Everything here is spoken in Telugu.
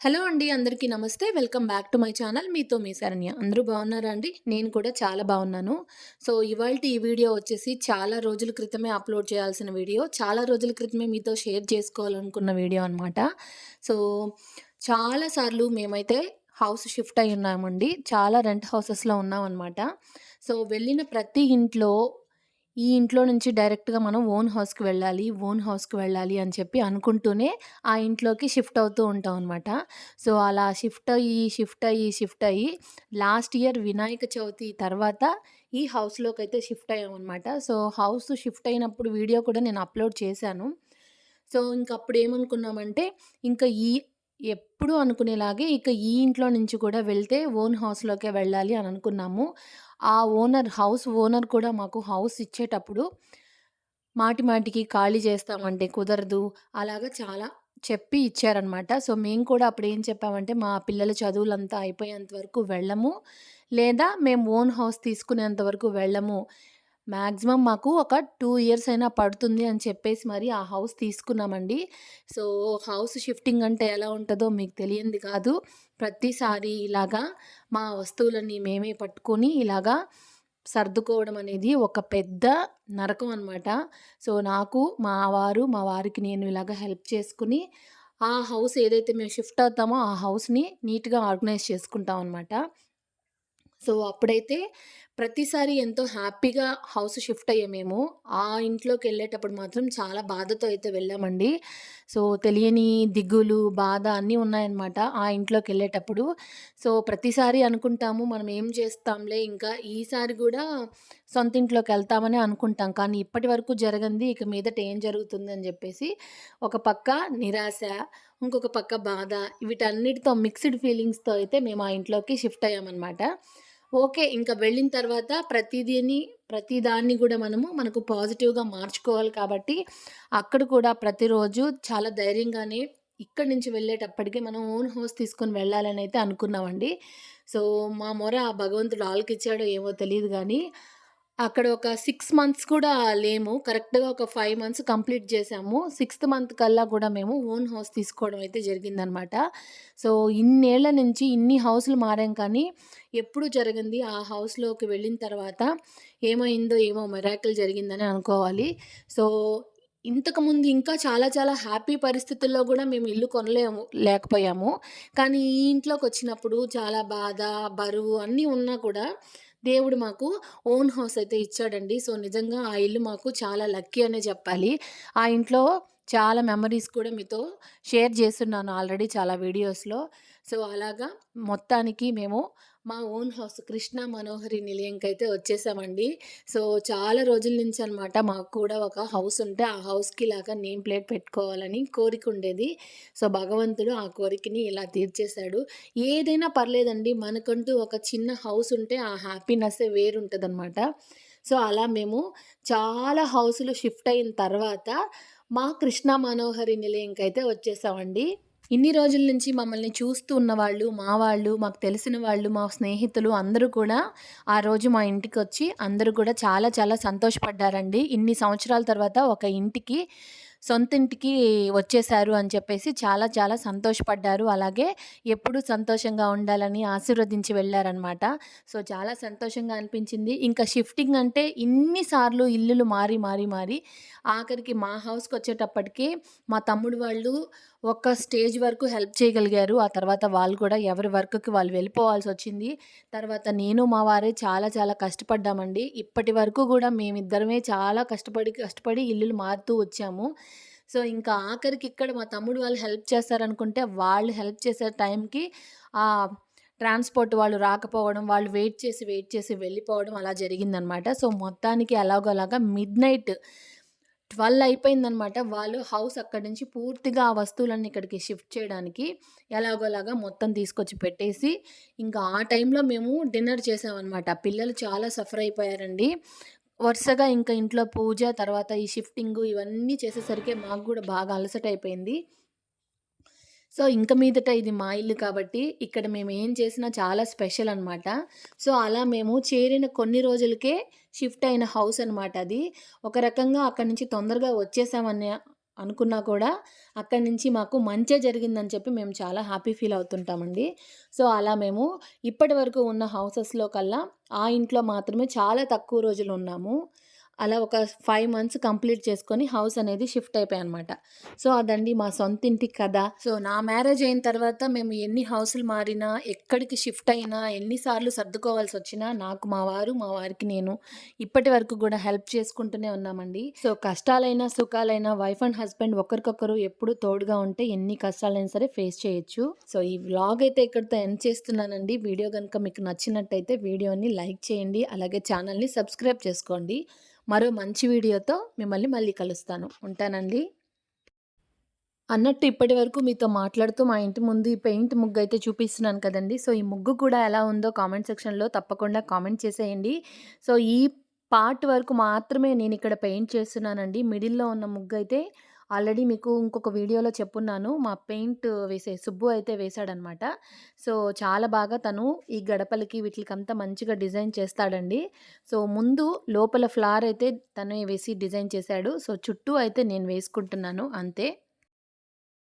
హలో అండి అందరికీ నమస్తే. Welcome back to my channel. మీతో మీ శరణ్య. అందరూ బాగున్నారా అండి? నేను కూడా చాలా బాగున్నాను. సో ఇవాళ ఈ వీడియో వచ్చేసి చాలా రోజుల క్రితమే అప్లోడ్ చేయాల్సిన వీడియో. చాలా రోజుల క్రితమే మీతో షేర్ చేసుకోవాలనుకున్న వీడియో అనమాట సో చాలాసార్లు మేమైతే హౌస్ షిఫ్ట్ అయి ఉన్నామండి. చాలా రెంట్ హౌసెస్లో ఉన్నామన్నమాట. సో వెళ్ళిన ప్రతి ఇంట్లో ఈ ఇంట్లో నుంచి డైరెక్ట్‌గా మనం ఓన్ హౌస్‌కి వెళ్ళాలి, ఓన్ హౌస్‌కి వెళ్ళాలి అని చెప్పి అనుకుంటూనే ఆ ఇంట్లోకి షిఫ్ట్ అవుతూ ఉంటాం అనమాట. సో, అలా షిఫ్ట్ అయ్యి, షిఫ్ట్ అయ్యి, షిఫ్ట్ అయ్యి లాస్ట్ ఇయర్ వినాయక చవితి తర్వాత ఈ హౌస్‌లోకైతే షిఫ్ట్ అయ్యామనమాట. సో, హౌస్ షిఫ్ట్ అయినప్పుడు వీడియో కూడా నేను అప్‌లోడ్ చేశాను. సో, ఇంక అప్పుడు ఏమనుకున్నామంటే ఇంకా ఈ ఎప్పుడూ అనుకునేలాగే ఇక ఈ ఇంట్లో నుంచి కూడా వెళ్తే ఓన్ హౌస్‌లోకే వెళ్ళాలి అని అనుకున్నాము. ఆ ఓనర్ హౌస్ ఓనర్ కూడా మాకు హౌస్ ఇచ్చేటప్పుడు మాటి మాటికి ఖాళీ చేస్తామంటే కుదరదు. అలాగా చాలా చెప్పి ఇచ్చారనమాట. సో, మేము కూడా అప్పుడు ఏం చెప్పామంటే మా పిల్లల చదువులంతా అయిపోయేంత వరకు వెళ్ళము. లేదా మేము ఓన్ హౌస్ తీసుకునేంత వరకు వెళ్ళము. మ్యాక్సిమం మాకు ఒక టూ ఇయర్స్ అయినా పడుతుంది అని చెప్పేసి మరి ఆ హౌస్ తీసుకున్నామండి. సో, హౌస్ షిఫ్టింగ్ అంటే ఎలా ఉంటుందో మీకు తెలియంది కాదు. ప్రతిసారి ఇలాగా మా వస్తువులన్నీ మేమే పట్టుకొని ఇలాగా సర్దుకోవడం అనేది ఒక పెద్ద నరకం అనమాట. సో, నాకు మా వారు, మా వారికి నేను ఇలాగ హెల్ప్ చేసుకుని ఆ హౌస్ ఏదైతే మేము షిఫ్ట్ అవుతామో ఆ హౌస్‌ని నీట్‌గా ఆర్గనైజ్ చేసుకుంటాం అనమాట. సో, అప్పుడైతే ప్రతిసారి ఎంతో హ్యాపీగా హౌస్ షిఫ్ట్ అయ్యామేమో. ఆ ఇంట్లోకి వెళ్ళేటప్పుడు మాత్రం చాలా బాధతో అయితే వెళ్ళామండి. సో, తెలియని దిగులు, బాధ అన్నీ ఉన్నాయన్నమాట ఆ ఇంట్లోకి వెళ్ళేటప్పుడు సో, ప్రతిసారి అనుకుంటాము మనం ఏం చేస్తాంలే ఇంకా ఈసారి కూడా సొంత ఇంట్లోకి వెళ్తామని అనుకుంటాం. కానీ ఇప్పటి వరకు జరగంది ఇక మీదట ఏం జరుగుతుందని చెప్పేసి ఒక పక్క నిరాశ, ఇంకొక పక్క బాధ వీటన్నిటితో మిక్స్డ్ ఫీలింగ్స్‌తో అయితే మేము ఆ ఇంట్లోకి షిఫ్ట్ అయ్యామన్నమాట ఓకే. ఇంకా వెళ్ళిన తర్వాత ప్రతిదీని ప్రతిదాన్ని కూడా మనము మనకు పాజిటివ్‌గా మార్చుకోవాలి కాబట్టి అక్కడ కూడా ప్రతిరోజు చాలా ధైర్యంగానే ఇక్కడి నుంచి వెళ్ళేటప్పటికి మనం ఓన్ హౌస్ తీసుకొని వెళ్ళాలని అయితే అనుకున్నామండి. సో, మా మొర ఆ భగవంతుడు ఆల్కిచ్చాడో ఏమో తెలియదు కానీ అక్కడ ఒక సిక్స్ మంత్స్ కూడా లేము. కరెక్ట్‌గా ఒక ఫైవ్ మంత్స్ కంప్లీట్ చేసాము సిక్స్త్ మంత్ కల్లా కూడా మేము ఓన్ హౌస్ తీసుకోవడం అయితే జరిగిందనమాట. సో, ఇన్నేళ్ళ నుంచి ఇన్ని హౌస్‌లు మారాం కానీ ఎప్పుడు జరిగింది ఆ హౌస్‌లోకి వెళ్ళిన తర్వాత ఏమైందో ఏమో మెరాకిల్ జరిగిందని అనుకోవాలి. సో, ఇంతకుముందు ఇంకా చాలా చాలా హ్యాపీ పరిస్థితుల్లో కూడా మేము ఇల్లు కొనలేము లేకపోయాము. కానీ ఈ ఇంట్లోకి వచ్చినప్పుడు చాలా బాధ, బరువు అన్నీ ఉన్నా కూడా దేవుడు మాకు ఓన్ హౌస్ అయితే ఇచ్చాడండి. సో, నిజంగా ఆ ఇల్లు మాకు చాలా లక్కీ అనే చెప్పాలి. ఆ ఇంట్లో చాలా మెమరీస్ కూడా మీతో షేర్ చేస్తున్నాను ఆల్రెడీ చాలా వీడియోస్‌లో. సో, అలాగా మొత్తానికి మేము మా ఓన్ హౌస్ కృష్ణ మనోహరి నిలయంకి అయితే వచ్చేసామండి. సో, చాలా రోజుల నుంచి అనమాట మాకు కూడా ఒక హౌస్ ఉంటే ఆ హౌస్‌కి ఇలాగా నేమ్ ప్లేట్ పెట్టుకోవాలని కోరిక ఉండేది. సో, భగవంతుడు ఆ కోరికని ఇలా తీర్చేశాడు. ఏదైనా పర్లేదండి మనకంటూ ఒక చిన్న హౌస్ ఉంటే ఆ హ్యాపీనెస్సే వేరుంటదనమాట. సో, అలా మేము చాలా హౌసులు షిఫ్ట్ అయిన తర్వాత మా కృష్ణ మనోహరి నిలయంకైతే వచ్చేసామండి. ఇన్ని రోజుల నుంచి మమ్మల్ని చూస్తూ ఉన్నవాళ్ళు, మా వాళ్ళు, మాకు తెలిసిన వాళ్ళు, మా స్నేహితులు అందరూ కూడా ఆ రోజు మా ఇంటికి వచ్చి అందరూ కూడా చాలా చాలా సంతోషపడ్డారండి. ఇన్ని సంవత్సరాల తర్వాత ఒక ఇంటికి సొంత ఇంటికి వచ్చేసారు అని చెప్పేసి చాలా చాలా సంతోషపడ్డారు. అలాగే ఎప్పుడూ సంతోషంగా ఉండాలని ఆశీర్వదించి వెళ్ళారనమాట సో, చాలా సంతోషంగా అనిపించింది. ఇంకా షిఫ్టింగ్ అంటే ఇన్నిసార్లు ఇల్లులు మారి, మారి, మారి ఆఖరికి మా హౌస్కి వచ్చేటప్పటికి మా తమ్ముడు వాళ్ళు ఒక్క స్టేజ్ వరకు హెల్ప్ చేయగలిగారు. ఆ తర్వాత వాళ్ళు కూడా ఎవరి వర్క్‌కి వాళ్ళు వెళ్ళిపోవాల్సి వచ్చింది తర్వాత నేను, మా వారే చాలా చాలా కష్టపడ్డామండి. ఇప్పటి వరకు కూడా మేమిద్దరమే చాలా కష్టపడి, కష్టపడి ఇల్లులు మారుతూ వచ్చాము. సో, ఇంకా ఆఖరికి ఇక్కడ మా తమ్ముడు వాళ్ళు హెల్ప్ చేస్తారనుకుంటే వాళ్ళు హెల్ప్ చేసే టైంకి ఆ ట్రాన్స్‌పోర్ట్ వాళ్ళు రాకపోవడం, వాళ్ళు వెయిట్ చేసి, వెయిట్ చేసి వెళ్ళిపోవడం అలా జరిగిందనమాట. సో, మొత్తానికి ఎలాగోలాగా మిడ్‌నైట్ 12 అయిపోయిందనమాట. వాళ్ళు హౌస్ అక్కడి నుంచి పూర్తిగా ఆ వస్తువులన్నీ ఇక్కడికి షిఫ్ట్ చేయడానికి ఎలాగోలాగా మొత్తం తీసుకొచ్చి పెట్టేసి ఇంకా ఆ టైంలో మేము డిన్నర్ చేసామనమాట. పిల్లలు చాలా సఫర్ అయిపోయారండి. వరుసగా ఇంకా ఇంట్లో పూజ, తర్వాత ఈ షిఫ్టింగ్ ఇవన్నీ చేసేసరికి మాకు కూడా బాగా అలసట అయిపోయింది సో, ఇంక మీదట ఇది మా ఇల్లు కాబట్టి ఇక్కడ మేము ఏం చేసినా చాలా స్పెషల్ అనమాట. సో, అలా మేము చేరిన కొన్ని రోజులకే షిఫ్ట్ అయిన హౌస్ అనమాట అది. ఒక రకంగా అక్కడి నుంచి తొందరగా వచ్చేసామని అనుకున్నా కూడా అక్కడి నుంచి మాకు మంచే జరిగిందని చెప్పి మేము చాలా హ్యాపీ ఫీల్ అవుతుంటామండి సో అలా మేము ఇప్పటి వరకు ఉన్న హౌసెస్లో కల్లా ఆ ఇంట్లో మాత్రమే చాలా తక్కువ రోజులు ఉన్నాము అలా ఒక ఫైవ్ మంత్స్ కంప్లీట్ చేసుకొని హౌస్ అనేది షిఫ్ట్ అయిపోయాయి అనమాట సో అదండి మా సొంత ఇంటి కథ. సో నా మ్యారేజ్ అయిన తర్వాత మేము ఎన్ని హౌసులు మారినా ఎక్కడికి షిఫ్ట్ అయినా ఎన్నిసార్లు సర్దుకోవాల్సి వచ్చినా నాకు మా వారు మా వారికి నేను ఇప్పటి వరకు కూడా హెల్ప్ చేసుకుంటూనే ఉన్నామండి. సో కష్టాలైనా సుఖాలైనా వైఫ్ అండ్ హస్బెండ్ ఒకరికొకరు ఎప్పుడు తోడుగా ఉంటే ఎన్ని కష్టాలైనా సరే ఫేస్ చేయొచ్చు. సో ఈ వ్లాగ్ అయితే ఇక్కడితో ఎండ్ చేస్తున్నానండి. వీడియో కనుక మీకు నచ్చినట్టయితే వీడియోని లైక్ చేయండి. అలాగే ఛానల్ని సబ్స్క్రైబ్ చేసుకోండి. మరో మంచి వీడియోతో మిమ్మల్ని మళ్ళీ కలుస్తాను. ఉంటానండి. అన్నట్టు ఇప్పటి వరకు మీతో మాట్లాడుతూ మా ఇంటి ముందు ఈ పెయింట్ ముగ్గు అయితే చూపిస్తున్నాను కదండి. సో ఈ ముగ్గు కూడా ఎలా ఉందో కామెంట్ సెక్షన్లో తప్పకుండా కామెంట్ చేసేయండి. సో ఈ పార్ట్ వరకు మాత్రమే నేను ఇక్కడ పెయింట్ చేస్తున్నానండి. మిడిల్లో ఉన్న ముగ్గు అయితే ఆల్రెడీ మీకు ఇంకొక వీడియోలో చెప్పున్నాను. మా పెయింట్ వేసే సుబ్బు అయితే వేశాడనమాట సో చాలా బాగా తను ఈ గడపలకి వీటికంతా మంచిగా డిజైన్ చేస్తాడండి. సో ముందు లోపల ఫ్లవర్ అయితే తనే వేసి డిజైన్ చేశాడు. సో చుట్టూ అయితే నేను వేసుకుంటున్నాను అంతే.